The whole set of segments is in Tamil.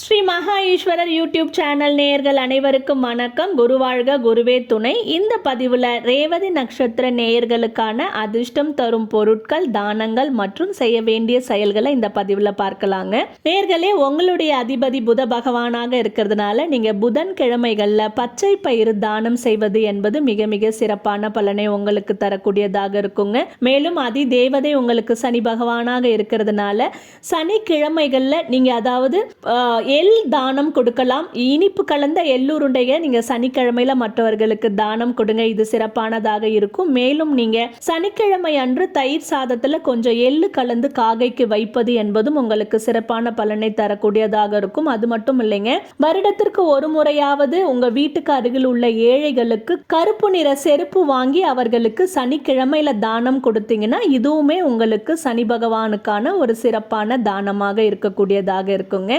ஸ்ரீ மகா ஈஸ்வரர் யூடியூப் சேனல் நேயர்கள் அனைவருக்கும் வணக்கம். குருவாழ்க குருவே துணை. இந்த பதிவில் ரேவதி நட்சத்திர நேயர்களுக்கான அதிர்ஷ்டம் தரும் பொருட்கள் தானங்கள் மற்றும் செய்ய வேண்டிய செயல்களை இந்த பதிவில் பார்க்கலாங்க. நேர்களே உங்களுடைய அதிபதி புத பகவானாக இருக்கிறதுனால நீங்கள் புதன் கிழமைகளில் பச்சை பயிறு தானம் செய்வது என்பது மிக மிக சிறப்பான பலனை உங்களுக்கு தரக்கூடியதாக இருக்குங்க. மேலும் அதி தேவதை உங்களுக்கு சனி பகவானாக இருக்கிறதுனால சனிக்கிழமைகளில் நீங்கள் அதாவது எல் எள் தானம் கொடுக்கலாம். இனிப்பு கலந்த எள்ளுருண்டையை நீங்கள் சனிக்கிழமையில் மற்றவர்களுக்கு தானம் கொடுங்க. இது சிறப்பானதாக இருக்கும். மேலும் நீங்கள் சனிக்கிழமை அன்று தயிர் சாதத்தில் கொஞ்சம் எள்ளு கலந்து காகைக்கு வைப்பது என்பதும் உங்களுக்கு சிறப்பான பலனை தரக்கூடியதாக இருக்கும். அது மட்டும் இல்லைங்க வருடத்திற்கு ஒரு முறையாவது உங்கள் வீட்டுக்கு அருகில் உள்ள ஏழைகளுக்கு கருப்பு நிற செருப்பு வாங்கி அவர்களுக்கு சனிக்கிழமையில் தானம் கொடுத்தீங்கன்னா இதுவுமே உங்களுக்கு சனி பகவானுக்கான ஒரு சிறப்பான தானமாக இருக்கக்கூடியதாக இருக்குங்க.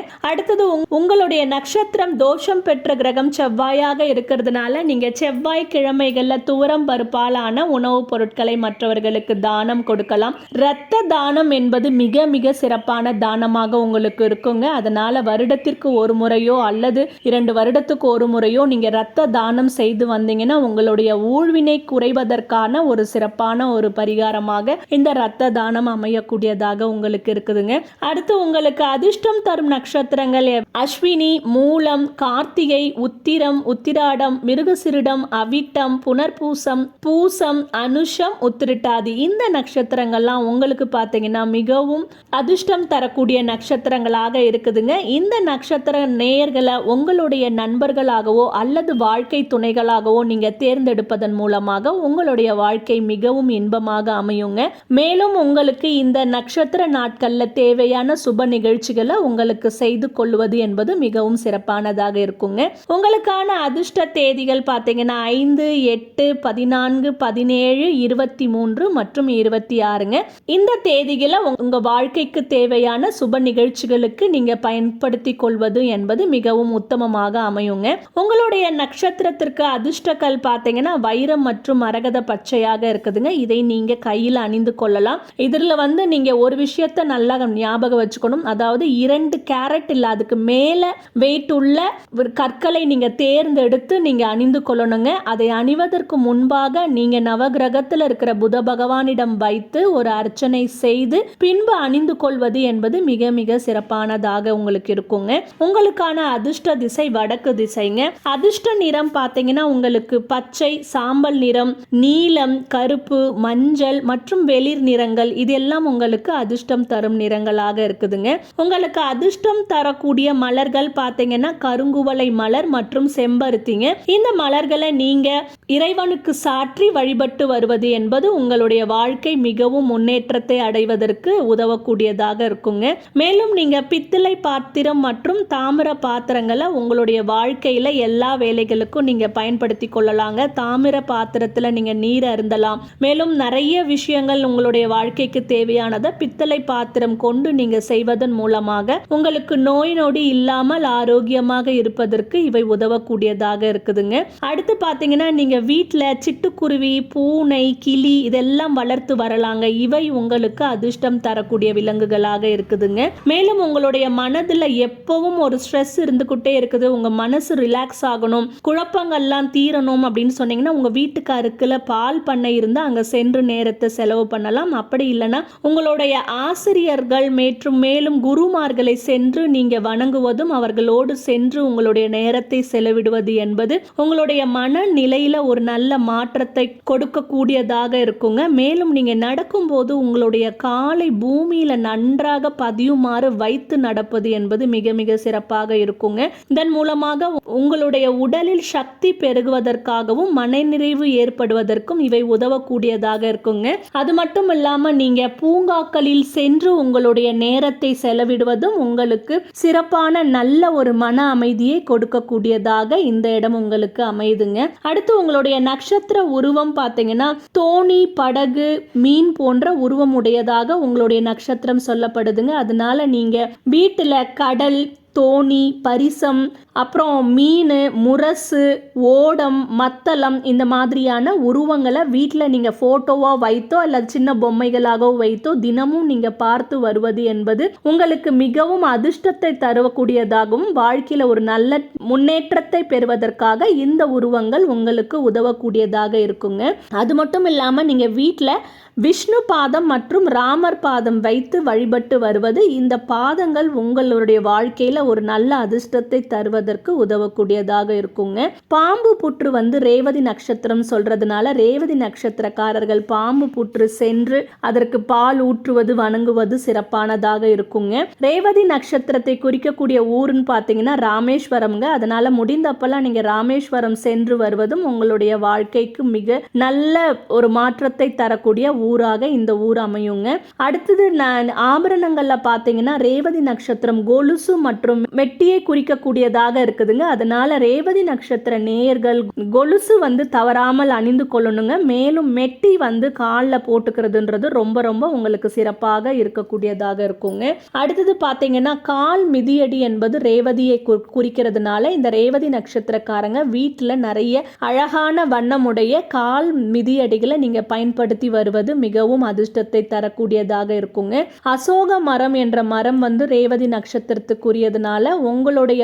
அடுத்தது உங்- உங்களுடைய நட்சத்திரம் தோஷம் பெற்ற கிரகம் செவ்வாயாக இருக்கிறதுனால நீங்க செவ்வாய் கிழமைகள்ல தூரம் பருப்பாலான உணவுப் பொருட்களை மற்றவர்களுக்கு தானம் கொடுக்கலாம். இரத்த தானம் என்பது மிக மிக சிறப்பான தானமாக உங்களுக்கு இருக்குங்க. அதனால வருடத்திற்கு ஒரு முறையோ அல்லது இரண்டு வருடத்துக்கு ஒரு முறையோ நீங்க இரத்த தானம் செய்து வந்தீங்கன்னா உங்களுடைய ஊழ்வினை குறைவதற்கான ஒரு சிறப்பான ஒரு பரிகாரமாக இந்த இரத்த தானம் அமையக்கூடியதாக உங்களுக்கு இருக்குதுங்க. அடுத்து உங்களுக்கு அதிர்ஷ்டம் தரும் நட்சத்திரங்கள் எவ்- அஸ்வினி மூலம் கார்த்திகை உத்திரம் உத்திராடம் மிருகசிரிடம் அவிட்டம் புனர்பூசம் பூசம் அனுஷம் உத்திருட்டாதி இந்த நட்சத்திரங்கள்லாம் உங்களுக்கு பார்த்தீங்கன்னா மிகவும் அதிர்ஷ்டம் தரக்கூடிய நட்சத்திரங்களாக இருக்குதுங்க. இந்த நட்சத்திர நேயர்களை உங்களுடைய நண்பர்களாகவோ அல்லது வாழ்க்கை துணைகளாகவோ நீங்க தேர்ந்தெடுப்பதன் மூலமாக உங்களுடைய வாழ்க்கை மிகவும் இன்பமாக அமையுங்க. மேலும் உங்களுக்கு இந்த நட்சத்திர நாட்கள்ல தேவையான சுப நிகழ்ச்சிகளை உங்களுக்கு செய்து கொள்ள கொள்வது என்பது மிகவும் சிறப்பானதாக இருக்குங்க. உங்களுக்கான அதிர்ஷ்ட தேதிகள் பார்த்தீங்கன்னா ஐந்து எட்டு பதினான்கு பதினேழு இருபத்தி மூன்று மற்றும் இருபத்தி ஆறுங்க இந்த தேதிகளை உங்க- வாழ்க்கைக்கு தேவையான சுப நிகழ்ச்சிகளுக்கு நீங்க பயன்படுத்தி கொள்வது என்பது மிகவும் உத்தமமாக அமையுங்க. உங்களுடைய நட்சத்திரத்திற்கு அதிர்ஷ்டக்கல் பார்த்தீங்கன்னா வைரம் மற்றும் மரகத பச்சையாக இருக்குதுங்க. இதை நீங்க கையில் அணிந்து கொள்ளலாம். இதில் வந்து நீங்க ஒரு விஷயத்த நல்லா ஞாபகம் வச்சுக்கணும். அதாவது இரண்டு கேரட் இல்லாத அதுக்கு மேலே வெயிட் உள்ள ஒரு கற்களை நீங்கள் தேர்ந்தெடுத்து நீங்கள் அணிந்து கொள்ளணுங்க. அதை அணிவதற்கு முன்பாக நீங்கள் நவகிரகத்தில் இருக்கிற புத பகவானிடம் வைத்து ஒரு அர்ச்சனை செய்து பின்பு அணிந்து கொள்வது என்பது மிக மிக சிறப்பானதாக உங்களுக்கு இருக்குங்க. உங்களுக்கான அதிர்ஷ்ட திசை வடக்கு திசைங்க. அதிர்ஷ்ட நிறம் பார்த்தீங்கன்னா உங்களுக்கு பச்சை சாம்பல் நிறம் நீலம் கருப்பு மஞ்சள் மற்றும் வெளிர் நிறங்கள். இதெல்லாம் உங்களுக்கு அதிர்ஷ்டம் தரும் நிறங்களாக இருக்குதுங்க. உங்களுக்கு அதிர்ஷ்டம் தரக்கூடிய மலர்கள் பார்த்தீங்கன்னா கருங்குவளை மலர் மற்றும் செம்பருத்திங்க. இந்த மலர்களை நீங்க இறைவனுக்கு சாற்றி வழிபட்டு வருவது என்பது உங்களுடைய வாழ்க்கை மிகவும் முன்னேற்றத்தை அடைவதற்கு உதவக்கூடியதாக இருக்குங்க. மேலும் நீங்க பித்தளை பாத்திரம் மற்றும் தாமிர பாத்திரங்களை உங்களுடைய வாழ்க்கையில எல்லா வேலைகளுக்கும் நீங்க பயன்படுத்தி கொள்ளலாங்க. தாமிர பாத்திரத்துல நீங்க நீர் அருந்தலாம். மேலும் நிறைய விஷயங்கள் உங்களுடைய வாழ்க்கைக்கு தேவையானதை பித்தளை பாத்திரம் கொண்டு நீங்க செய்வதன் மூலமாக உங்களுக்கு நோய் நொடி இல்லாமல் ஆரோக்கியமாக இருப்பதற்கு இவை உதவக்கூடியதாக இருக்குதுங்க. அடுத்து பார்த்தீங்கன்னா நீங்க வீட்டில் சிட்டுக்குருவி பூனை கிளி இதெல்லாம் வளர்த்து வரலாங்க. இவை உங்களுக்கு அதிர்ஷ்டம் தரக்கூடிய விலங்குகளாக இருக்குதுங்க. மேலும் உங்களுடைய மனதில் எப்பவும் ஒரு ஸ்ட்ரெஸ் இருந்துகிட்டே இருக்குது. உங்க மனசு ரிலாக்ஸ் ஆகணும். குழப்பங்கள்லாம் தீரணும் அப்படின்னு சொன்னீங்கன்னா உங்க வீட்டுக்கு அருக்கில் பால் பண்ணை இருந்து அங்க சென்று நேரத்தை செலவு பண்ணலாம். அப்படி இல்லைன்னா உங்களுடைய ஆசிரியர்கள் மற்றும் மேலும் குருமார்களை சென்று நீங்க வணங்குவதும் அவர்களோடு சென்று உங்களுடைய நேரத்தை செலவிடுவது என்பது உங்களுடைய மனநிலையில ஒரு நல்ல மாற்றத்தை கொடுக்கக்கூடியதாக இருக்குங்க. மேலும் நீங்க நடக்கும்போது உங்களுடைய காலை பூமியில நன்றாக பதியுமாறு வைத்து நடப்பது என்பது மிக மிக சிறப்பாக இருக்குங்க. இதன் மூலமாக உங்களுடைய உடலில் சக்தி பெருகுவதற்காகவும் மனநிறைவு ஏற்படுவதற்கும் இவை உதவக்கூடியதாக இருக்குங்க. அது மட்டும் இல்லாம நீங்க பூங்காக்களில் சென்று உங்களுடைய நேரத்தை செலவிடுவதும் உங்களுக்கு சிறு சிறப்பான நல்ல ஒரு மன அமைதியை கொடுக்கக்கூடியதாக இந்த இடம் உங்களுக்கு அமையுதுங்க. அடுத்து உங்களுடைய நட்சத்திர உருவம் பார்த்தீங்கன்னா தோணி படகு மீன் போன்ற உருவம் உடையதாக உங்களுடைய நட்சத்திரம் சொல்லப்படுதுங்க. அதனால நீங்க வீட்டுல கடல் தோணி பரிசம் அப்புறம் மீன் முரசு ஓடம் மத்தளம் இந்த மாதிரியான உருவங்களை வீட்டில் நீங்கள் ஃபோட்டோவாக வைத்தோ அல்லது சின்ன பொம்மைகளாகவோ வைத்தோ தினமும் நீங்கள் பார்த்து வருவது என்பது உங்களுக்கு மிகவும் அதிர்ஷ்டத்தை தரக்கூடியதாகவும் வாழ்க்கையில் ஒரு நல்ல முன்னேற்றத்தை பெறுவதற்காக இந்த உருவங்கள் உங்களுக்கு உதவக்கூடியதாக இருக்குங்க. அது மட்டும் இல்லாமல் நீங்கள் வீட்டில் விஷ்ணு பாதம் மற்றும் ராமர் பாதம் வைத்து வழிபட்டு வருவது இந்த பாதங்கள் உங்களுடைய வாழ்க்கையில் ஒரு நல்ல அதிர்ஷ்டத்தை தருவது தருவதற்கு உதவக்கூடியதாக இருக்குங்க. பாம்பு புற்று வந்து ரேவதி நட்சத்திரம் சொல்றதுனால ரேவதி நட்சத்திரக்காரர்கள் பாம்பு புற்று சென்று அதற்கு பால் ஊற்றுவது வணங்குவது சிறப்பானதாக இருக்குங்க. ரேவதி நட்சத்திரத்தை குறிக்கக்கூடிய ஊருன்னு பார்த்தீங்கன்னா ராமேஸ்வரம்ங்க. அதனால முடிந்தப்பெல்லாம் நீங்க ராமேஸ்வரம் சென்று வருவதும் உங்களுடைய வாழ்க்கைக்கு மிக நல்ல ஒரு மாற்றத்தை தரக்கூடிய ஊராக இந்த ஊர் அமையுங்க. அடுத்தது ஆபரணங்கள்ல பார்த்தீங்கன்னா ரேவதி நட்சத்திரம் கொலுசு மற்றும் மெட்டியை குறிக்கக்கூடியதாக இருக்குதுங்க. அதனால ரேவதி நட்சத்திர நேயர்கள் கொலுசு வந்து தவறாமல் அணிந்து கொள்ளணுங்க. மேலும் மெட்டி வந்து காலில் போட்டுக்கிறதுன்றது ரொம்ப ரொம்ப உங்களுக்கு சிறப்பாக இருக்கக்கூடியதாக இருக்குங்க. அடுத்தது பார்த்தீங்கன்னா கால் மிதியடி என்பது ரேவதியை குறிக்கிறதுனால இந்த ரேவதி நட்சத்திரக்காரங்க வீட்டில் நிறைய அழகான வண்ணமுடைய கால் மிதியடிகளை நீங்கள் பயன்படுத்தி வருவது மிகவும் அதிர்ஷ்டத்தை தரக்கூடியதாக இருக்குங்க. அசோக மரம் என்ற மரம் வந்து ரேவதி நட்சத்திரத்துக்குரியதுனால உங்களுடைய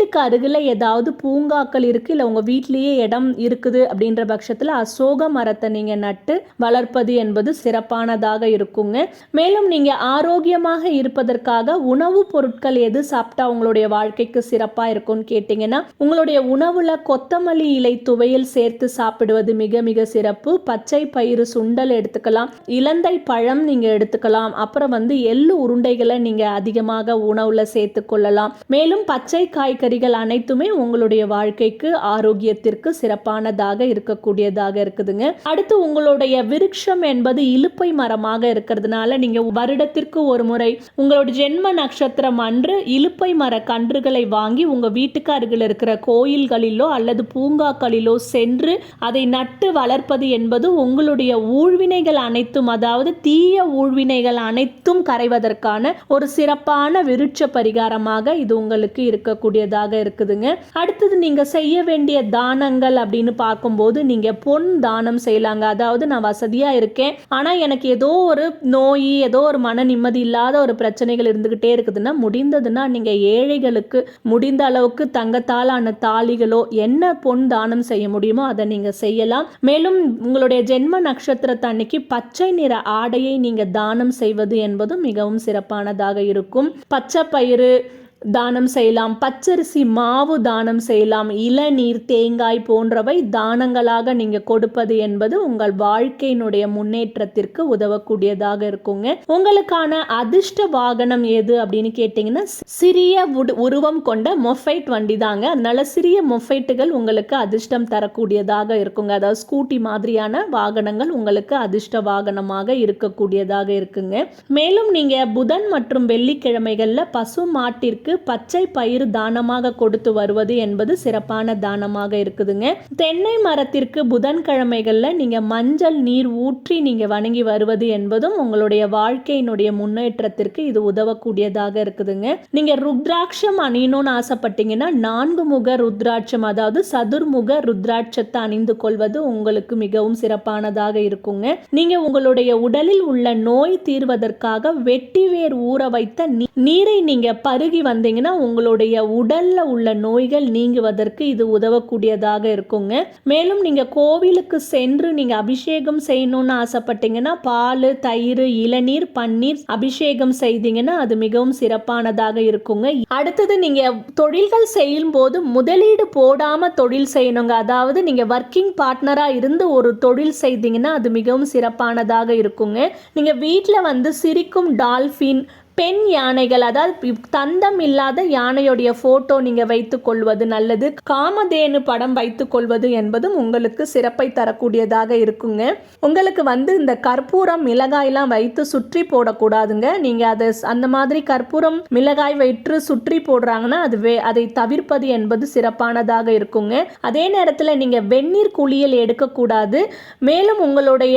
வீட்டுக்கு அருகில் ஏதாவது பூங்காக்கள் இருக்குது இல்லை உங்கள் வீட்டிலேயே இடம் இருக்குது அப்படின்ற பட்சத்தில் அசோக மரத்தை நீங்கள் நட்டு வளர்ப்பது என்பது சிறப்பானதாக இருக்குங்க. மேலும் நீங்கள் ஆரோக்கியமாக இருப்பதற்காக உணவுப் பொருட்கள் எது சாப்பிட்டா உங்களுடைய வாழ்க்கைக்கு சிறப்பாக இருக்கும்னு கேட்டிங்கன்னா உங்களுடைய உணவில் கொத்தமல்லி இலை துவையல் சேர்த்து சாப்பிடுவது மிக மிக சிறப்பு. பச்சை பயிறு சுண்டல் எடுத்துக்கலாம் இலந்தை பழம் நீங்கள் எடுத்துக்கலாம் அப்புறம் வந்து எள்ளு உருண்டைகளை நீங்கள் அதிகமாக உணவில் சேர்த்து கொள்ளலாம். மேலும் பச்சை காய்கறி காய்கறிகள் அனைத்துமே உங்களுடைய வாழ்க்கைக்கு ஆரோக்கியத்திற்கு சிறப்பானதாக இருக்கக்கூடியதாக இருக்குதுங்க. அடுத்து உங்களுடைய விருட்சம் என்பது இலுப்பை மரமாக இருக்கிறதுனால நீங்க வருடத்திற்கு ஒரு முறை உங்களோட ஜென்ம நட்சத்திரம் அன்று இலுப்பை மர கன்றுகளை வாங்கி உங்க வீட்டுக்கு அருகில் இருக்கிற கோயில்களிலோ அல்லது பூங்காக்களிலோ சென்று அதை நட்டு வளர்ப்பது என்பது உங்களுடைய ஊழ்வினைகள் அனைத்தும் அதாவது தீய ஊழ்வினைகள் அனைத்தும் கரைவதற்கான ஒரு சிறப்பான விருட்ச பரிகாரமாக இது உங்களுக்கு இருக்கக்கூடியதாக இருக்குதுங்க. அடுத்தது நீங்க செய்ய வேண்டிய தானங்கள் அப்படின்னு பார்க்கும்போது நீங்க பொன் தானம் செய்யலாங்க. அதாவது நான் வசதியா இருக்கேன். ஆனா எனக்கு ஏதோ ஒரு நோய் ஏதோ ஒரு மன நிம்மதி இல்லாத ஒரு பிரச்சனைகள் இருந்துகிட்டே இருக்குதுன்னா முடிந்ததுன்னா நீங்க ஏழைகளுக்கு முடிந்த அளவுக்கு தங்கத்தாலான தாலிகளோ என்ன பொன் தானம் செய்ய முடியுமோ அதை நீங்க செய்யலாம். மேலும் உங்களுடைய ஜென்ம நட்சத்திரத்தை அன்னைக்கு பச்சை நிற ஆடையை நீங்க தானம் செய்வது என்பதும் மிகவும் சிறப்பானதாக இருக்கும். பச்சை பயிறு தானம் செய்யலாம். பச்சரிசி மாவு தானம் செய்யலாம். இளநீர் தேங்காய் போன்றவை தானங்களாக நீங்கள் கொடுப்பது என்பது உங்கள் வாழ்க்கையினுடைய முன்னேற்றத்திற்கு உதவக்கூடியதாக இருக்குங்க. உங்களுக்கான அதிர்ஷ்ட வாகனம் எது அப்படின்னு கேட்டிங்கன்னா சிறிய உடு- உருவம் கொண்ட மொஃபைட் வண்டி தாங்க. அதனால சிறிய மொஃபைட்டுகள் உங்களுக்கு அதிர்ஷ்டம் தரக்கூடியதாக இருக்குங்க. அதாவது ஸ்கூட்டி மாதிரியான வாகனங்கள் உங்களுக்கு அதிர்ஷ்ட வாகனமாக இருக்கக்கூடியதாக இருக்குங்க. மேலும் நீங்கள் புதன் மற்றும் வெள்ளிக்கிழமைகளில் பசு மாட்டிற்கு பச்சை பயிர் தானமாக கொடுத்து வருவது என்பது சிறப்பான தானமாக இருக்குதுங்க. தென்னை மரத்திற்கு புதன்கிழமைகளில் நீங்கள் மஞ்சள் நீர் ஊற்றி நீங்கள் வணங்கி வருவது என்பதும் உங்களுடைய வாழ்க்கையினுடைய முன்னேற்றத்திற்கு இது உதவக்கூடியதாக இருக்குதுங்க. நீங்கள் ருத்ராட்சம் அணியணும்னு ஆசைப்பட்டீங்கன்னா நான்கு முக ருத்ராட்சம் அதாவது சதுர்முக ருத்ராட்சத்தை அணிந்து கொள்வது உங்களுக்கு மிகவும் சிறப்பானதாக இருக்குங்க. நீங்க உங்களுடைய உடலில் உள்ள நோய் தீர்வதற்காக வெட்டிவேர் ஊற வைத்த நீரை நீங்க பருகி வந்தீங்கன்னா உங்களுடைய உடல்ல உள்ள நோய்கள் நீங்குவதற்கு இது உதவக்கூடியதாக இருக்குங்க. மேலும் நீங்க கோவிலுக்கு சென்று நீங்க அபிஷேகம் செய்யணும்னு ஆசைப்பட்டீங்கன்னா பால் தயிர் இளநீர் பன்னீர் அபிஷேகம் செய்தீங்கன்னா அது மிகவும் சிறப்பானதாக இருக்குங்க. அடுத்தது நீங்க தொழில்கள் செய்யும் போது முதலீடு போடாம தொழில் செய்யணுங்க. அதாவது நீங்க ஒர்க்கிங் பார்ட்னரா இருந்து ஒரு தொழில் செய்தீங்கன்னா அது மிகவும் சிறப்பானதாக இருக்குங்க. நீங்க வீட்டில் வந்து சிரிக்கும் டால்ஃபின் பெண் யானைகள் அதாவது தந்தம் இல்லாத யானையுடைய ஃபோட்டோ நீங்கள் வைத்துக் கொள்வது நல்லது. காமதேனு படம் வைத்துக் கொள்வது என்பதும் உங்களுக்கு சிறப்பை தரக்கூடியதாக இருக்குங்க. உங்களுக்கு வந்து இந்த கற்பூரம் மிளகாய்லாம் வைத்து சுற்றி போடக்கூடாதுங்க. நீங்கள் அதை அந்த மாதிரி கற்பூரம் மிளகாய் வைத்து சுற்றி போடுறாங்கன்னா அது வே அதை தவிர்ப்பது என்பது சிறப்பானதாக இருக்குங்க. அதே நேரத்தில் நீங்கள் வெந்நீர் குளியல் எடுக்கக்கூடாது. மேலும் உங்களுடைய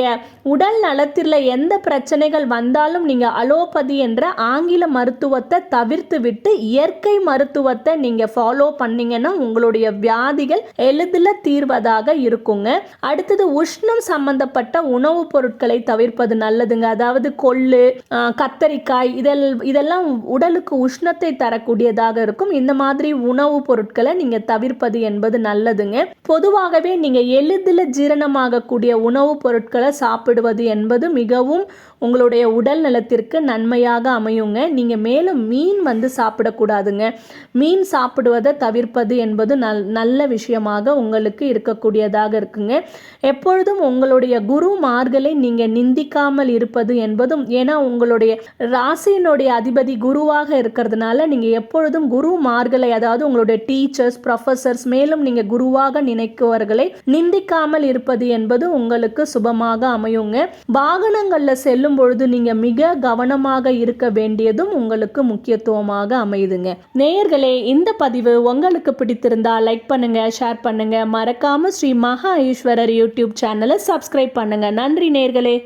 உடல் நலத்தில் எந்த பிரச்சனைகள் வந்தாலும் நீங்கள் அலோபதி என்ற ஆங்கில மருத்துவத்தை தவிர்த்து விட்டு இயற்கை மருத்துவத்தை நீங்கள் ஃபாலோ பண்ணீங்கன்னா உங்களுடைய வியாதிகள் எளிதில் தீர்வதாக இருக்குங்க. அடுத்தது உஷ்ணம் சம்பந்தப்பட்ட உணவுப் பொருட்களை தவிர்ப்பது நல்லதுங்க. அதாவது கொள்ளு கத்தரிக்காய் இதெல் இதெல்லாம் உடலுக்கு உஷ்ணத்தை தரக்கூடியதாக இருக்கும். இந்த மாதிரி உணவுப் பொருட்களை நீங்கள் தவிர்ப்பது என்பது நல்லதுங்க. பொதுவாகவே நீங்கள் எளிதில் ஜீரணமாகக்கூடிய உணவுப் பொருட்களை சாப்பிடுவது என்பது மிகவும் உங்களுடைய உடல் நலத்திற்கு நன்மையாக அமையுங்க. நீங்கள் மேலும் மீன் வந்து சாப்பிடக்கூடாதுங்க. மீன் சாப்பிடுவதை தவிர்ப்பது என்பது நல் நல்ல விஷயமாக உங்களுக்கு இருக்கக்கூடியதாக இருக்குங்க. எப்பொழுதும் உங்களுடைய குருமார்களை நீங்கள் நிந்திக்காமல் இருப்பது என்பதும் ஏன்னா உங்களுடைய ராசியினுடைய அதிபதி குருவாக இருக்கிறதுனால நீங்கள் எப்பொழுதும் குரு மார்களை அதாவது உங்களுடைய டீச்சர்ஸ் ப்ரொஃபசர்ஸ் மேலும் நீங்கள் குருவாக நினைக்குவர்களை நிந்திக்காமல் இருப்பது என்பது உங்களுக்கு சுபமாக அமையுங்க. வாகனங்களில் செல்லும் பொழுது நீங்கள் மிக கவனமாக இருக்க வேண்டியதும் உங்களுக்கு முக்கியத்துவமாக அமையுதுங்க. நேயர்களே இந்த பதிவு உங்களுக்கு பிடித்திருந்தா லைக் பண்ணுங்க ஷேர் பண்ணுங்க. மறக்காம ஸ்ரீ மகா ஈஸ்வரர் யூடியூப் சேனலை சப்ஸ்கிரைப் பண்ணுங்க. நன்றி நேர்களே